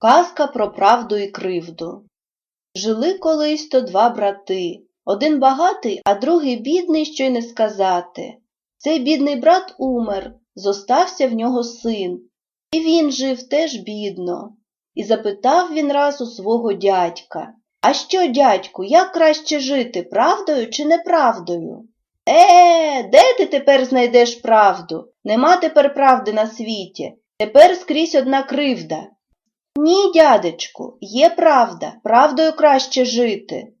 Казка про правду і кривду. Жили колись то два брати. Один багатий, а другий бідний, що й не сказати. Цей бідний брат умер, зостався в нього син. І він жив теж бідно. І запитав він раз у свого дядька А що, дядьку, як краще жити, правдою чи неправдою? Е, де ти тепер знайдеш правду? Нема тепер правди на світі. Тепер скрізь одна кривда. Ні, дядечку, є правда, правдою краще жити.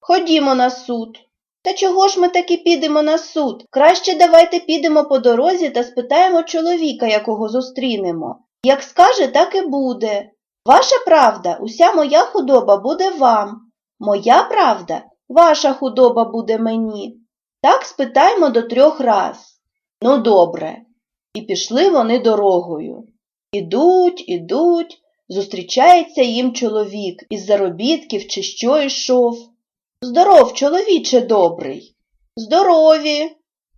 Ходімо на суд. Та чого ж ми таки підемо на суд? Краще давайте підемо по дорозі та спитаємо чоловіка, якого зустрінемо. Як скаже, так і буде. Ваша правда, уся моя худоба буде вам. Моя правда, ваша худоба буде мені. Так спитаймо до трьох раз. Ну, добре. І пішли вони дорогою. Ідуть, ідуть, зустрічається їм чоловік із заробітків чи що йшов. Здоров, чоловіче добрий. Здорові.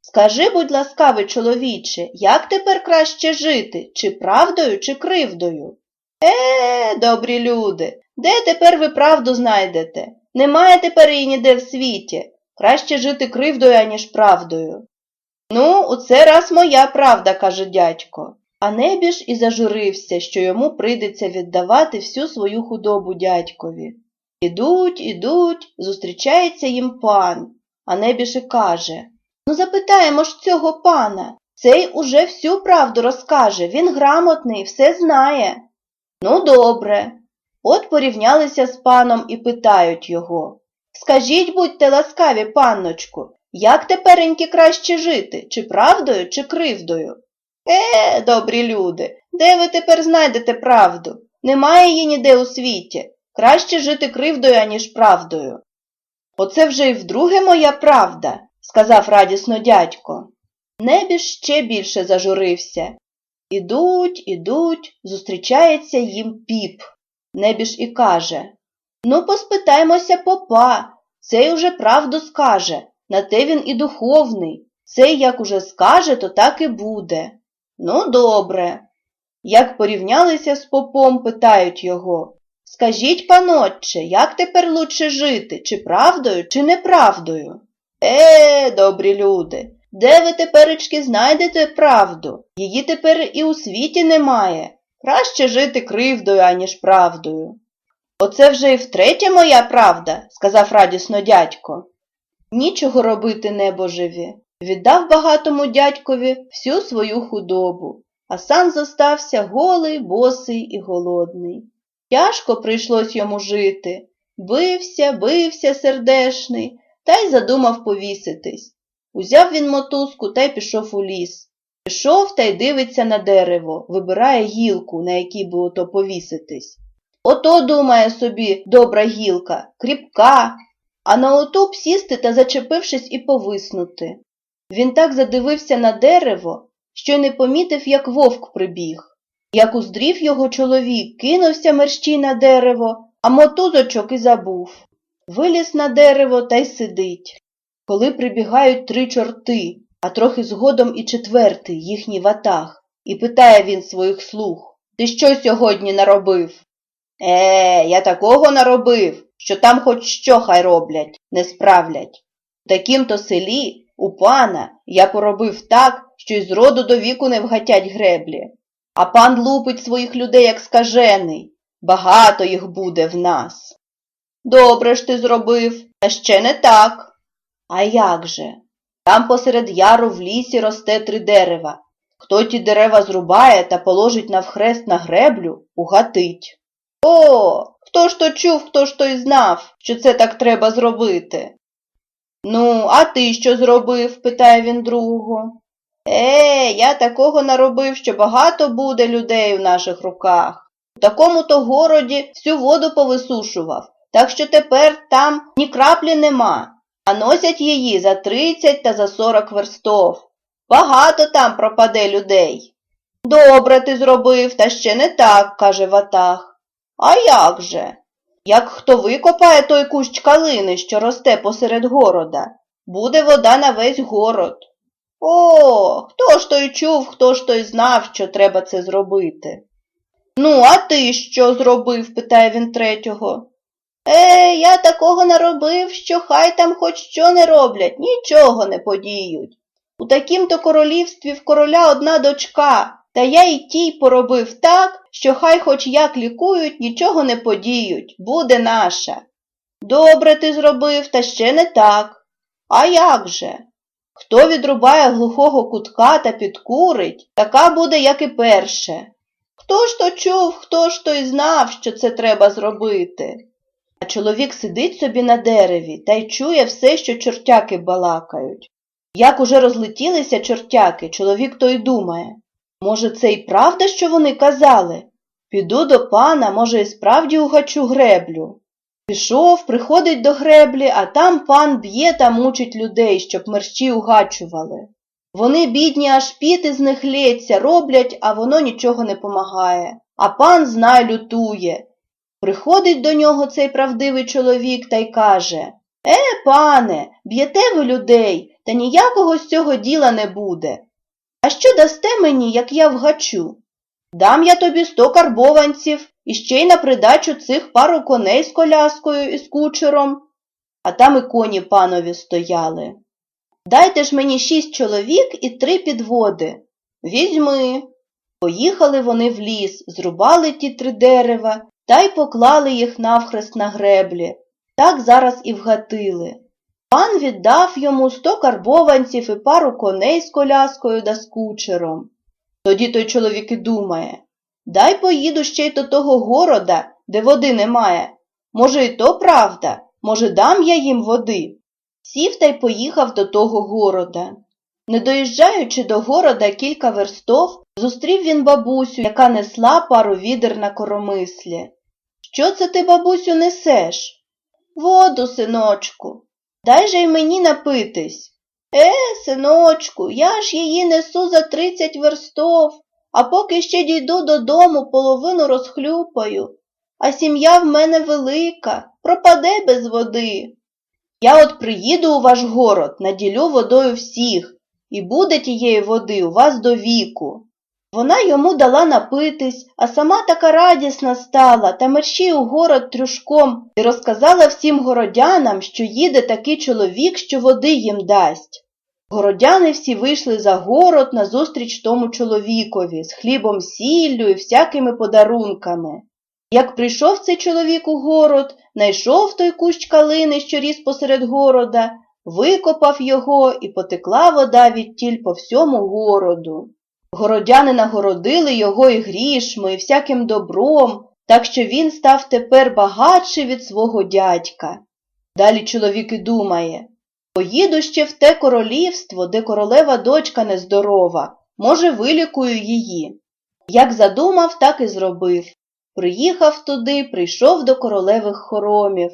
Скажи, будь ласкавий, чоловіче, як тепер краще жити, чи правдою, чи кривдою? Е, добрі люди, де тепер ви правду знайдете? Немає тепер її ніде в світі. Краще жити кривдою, аніж правдою. Ну, у це раз моя правда, каже дядько. А небіж і зажурився, що йому прийдеться віддавати всю свою худобу дядькові. Ідуть, ідуть, зустрічається їм пан, а небіж і каже Ну, запитаємо ж цього пана. Цей уже всю правду розкаже, він грамотний, все знає. Ну, добре. От порівнялися з паном і питають його. Скажіть, будьте ласкаві, панночку, як тепереньки краще жити, чи правдою, чи кривдою? Е, добрі люди, де ви тепер знайдете правду? Немає її ніде у світі. Краще жити кривдою, аніж правдою. Оце вже й вдруге моя правда, сказав радісно дядько. Небіж ще більше зажурився. Ідуть, ідуть, зустрічається їм піп. Небіж і каже Ну, поспитаймося попа, цей уже правду скаже, на те він і духовний. Цей як уже скаже, то так і буде. Ну, добре. Як порівнялися з попом, питають його. Скажіть, панотче, як тепер лучше жити, чи правдою, чи неправдою? Е, добрі люди, де ви теперечки знайдете правду? Її тепер і у світі немає. Краще жити кривдою, аніж правдою. Оце вже і втретє моя правда, сказав радісно дядько. Нічого робити небожеві. Віддав багатому дядькові всю свою худобу, а сам зостався голий, босий і голодний. Тяжко прийшлось йому жити. Бився, бився сердешний, та й задумав повіситись. Узяв він мотузку та й пішов у ліс. Пішов та й дивиться на дерево, вибирає гілку, на якій би ото повіситись. Ото, думає собі, добра гілка, кріпка, а на оту сісти та зачепившись і повиснути. Він так задивився на дерево, що й не помітив, як вовк прибіг. Як уздрів його чоловік, кинувся мерщій на дерево, а мотузочок і забув. Виліз на дерево та й сидить. Коли прибігають три чорти, а трохи згодом і четвертий, їхній ватаг, і питає він своїх слуг Ти що сьогодні наробив? Е, я такого наробив, що там хоч що хай роблять, не справлять. В такім-то селі, у пана, я поробив так, що й з роду до віку не вгатять греблі. А пан лупить своїх людей, як скажений. Багато їх буде в нас. Добре ж ти зробив, та ще не так. А як же? Там посеред яру в лісі росте три дерева. Хто ті дерева зрубає та положить навхрест на греблю, угатить. О, хто ж то чув, хто ж то й знав, що це так треба зробити? Ну, а ти що зробив? питає він другого. Е, я такого наробив, що багато буде людей в наших руках. У такому то городі всю воду повисушував, так що тепер там ні краплі нема, а носять її за тридцять та за сорок верстов. Багато там пропаде людей. Добре ти зробив, та ще не так, каже Ватаг. А як же? Як хто викопає той кущ калини, що росте посеред города, буде вода на весь город. О, хто ж той чув, хто ж той знав, що треба це зробити. Ну, а ти що зробив? питає він третього. Е, я такого наробив, що хай там хоч що не роблять, нічого не подіють. У такім-то королівстві в короля одна дочка, та я й тій поробив так, що хай хоч як лікують, нічого не подіють, буде наша. Добре ти зробив, та ще не так. А як же? Хто відрубає глухого кутка та підкурить, така буде, як і перше. Хто ж то чув, хто ж то й знав, що це треба зробити? А чоловік сидить собі на дереві та й чує все, що чортяки балакають. Як уже розлетілися чортяки, чоловік то й думає. Може, це й правда, що вони казали? Піду до пана, може, і справді угачу греблю. Пішов, приходить до греблі, а там пан б'є та мучить людей, щоб мерщі угачували. Вони, бідні, аж піти з них лється, роблять, а воно нічого не помагає. А пан, знай, лютує. Приходить до нього цей правдивий чоловік та й каже Е, пане, б'єте ви людей, та ніякого з цього діла не буде. А що дасте мені, як я вгачу? Дам я тобі сто карбованців і ще й на придачу цих пару коней з коляскою і з кучером. А там і коні панові стояли. Дайте ж мені шість чоловік і три підводи. Візьми. Поїхали вони в ліс, зрубали ті три дерева та й поклали їх навхрест на греблі. Так зараз і вгатили. Пан віддав йому сто карбованців і пару коней з коляскою да з кучером. Тоді той чоловік і думає дай поїду ще й до того города, де води немає. Може, і то правда, може, дам я їм води. Сів та й поїхав до того города. Не доїжджаючи до города кілька верстов, зустрів він бабусю, яка несла пару відер на коромислі. Що це ти, бабусю, несеш? Воду, синочку. Дай же й мені напитись. Е, синочку, я ж її несу за тридцять верстов, а поки ще дійду додому, половину розхлюпаю. А сім'я в мене велика, пропаде без води. Я от приїду у ваш город, наділю водою всіх, і буде тієї води у вас до віку. Вона йому дала напитись, а сама така радісна стала та мерщій у город трюшком і розказала всім городянам, що їде такий чоловік, що води їм дасть. Городяни всі вийшли за город назустріч тому чоловікові з хлібом сіллю і всякими подарунками. Як прийшов цей чоловік у город, найшов той кущ калини, що ріс посеред города, викопав його і потекла вода відтіль по всьому городу. Городяни нагородили його і грішми, і всяким добром, так що він став тепер багатший від свого дядька. Далі чоловік і думає поїду ще в те королівство, де королева дочка нездорова, може, вилікую її. Як задумав, так і зробив. Приїхав туди, прийшов до королевих хоромів,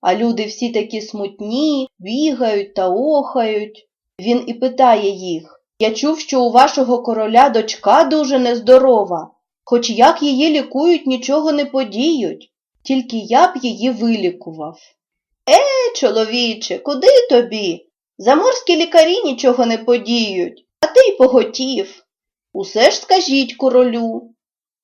а люди всі такі смутні, бігають та охають. Він і питає їх Я чув, що у вашого короля дочка дуже нездорова, хоч як її лікують, нічого не подіють, тільки я б її вилікував. Е, чоловіче, куди тобі? Заморські лікарі нічого не подіють, а ти й поготів. Усе ж скажіть королю.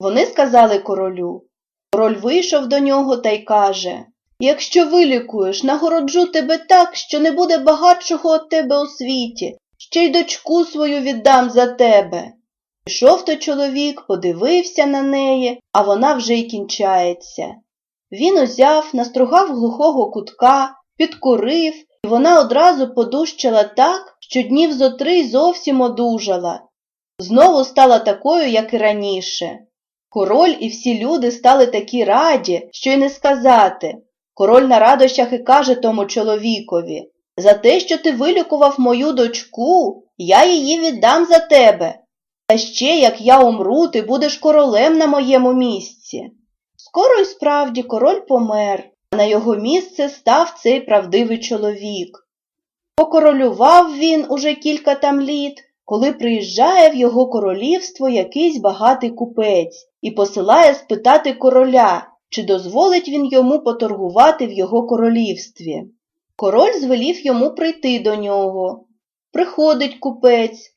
Вони сказали королю. Король вийшов до нього та й каже Якщо вилікуєш, нагороджу тебе так, що не буде багатшого від тебе у світі, ще й дочку свою віддам за тебе. Пішов той чоловік, подивився на неї, а вона вже й кінчається. Він узяв, настругав глухого кутка, підкурив, і вона одразу подущала так, що днів зо три зовсім одужала. Знову стала такою, як і раніше. Король і всі люди стали такі раді, що й не сказати. Король на радощах і каже тому чоловікові За те, що ти вилікував мою дочку, я її віддам за тебе. Та ще, як я умру, ти будеш королем на моєму місці. Скоро й справді король помер, а на його місце став цей правдивий чоловік. Покоролював він уже кілька там літ, коли приїжджає в його королівство якийсь багатий купець і посилає спитати короля, чи дозволить він йому поторгувати в його королівстві. Король звелів йому прийти до нього. Приходить купець.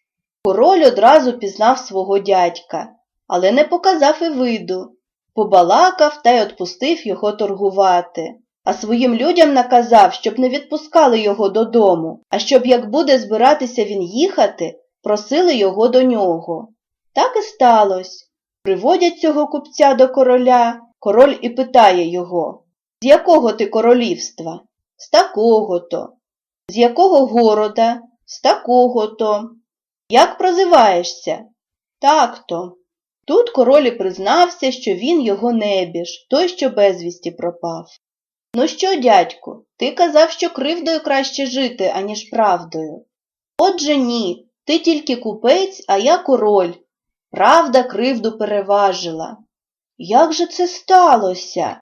Король одразу пізнав свого дядька, але не показав і виду. побалакав та й отпустив його торгувати. А своїм людям наказав, щоб не відпускали його додому, а щоб, як буде збиратися він їхати, просили його до нього. Так і сталося. Приводять цього купця до короля, король і питає його, з якого ти королівства? З такого-то. З якого города? З такого-то. Як прозиваєшся? Так-то. Тут король і признався, що він його небіж, той, що безвісті пропав. Ну що, дядьку, ти казав, що кривдою краще жити, аніж правдою. Отже ні, ти тільки купець, а я король. Правда кривду переважила. Як же це сталося?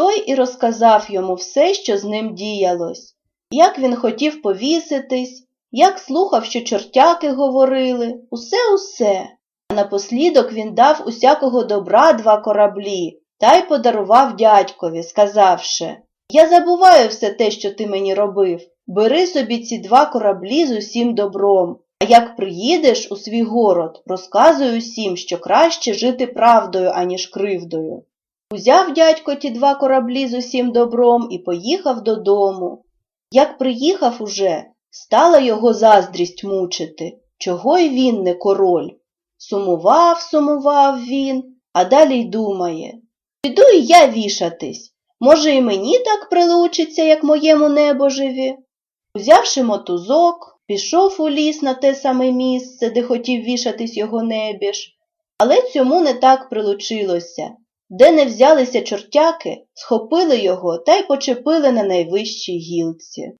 Той і розказав йому все, що з ним діялось, як він хотів повіситись, як слухав, що чортяки говорили, усе-усе. А напослідок він дав усякого добра два кораблі та й подарував дядькові, сказавши Я забуваю все те, що ти мені робив. Бери собі ці два кораблі з усім добром. А як приїдеш у свій город, розказуй усім, що краще жити правдою, аніж кривдою. Узяв дядько ті два кораблі з усім добром і поїхав додому. Як приїхав уже, стала його заздрість мучити, чого й він не король. Сумував, сумував він, а далі й думає. Піду і я вішатись. Може, і мені так прилучиться, як моєму небожеві. Узявши мотузок, пішов у ліс на те саме місце, де хотів вішатись його небіж, але цьому не так прилучилося. Де не взялися чортяки, схопили його та й почепили на найвищій гілці.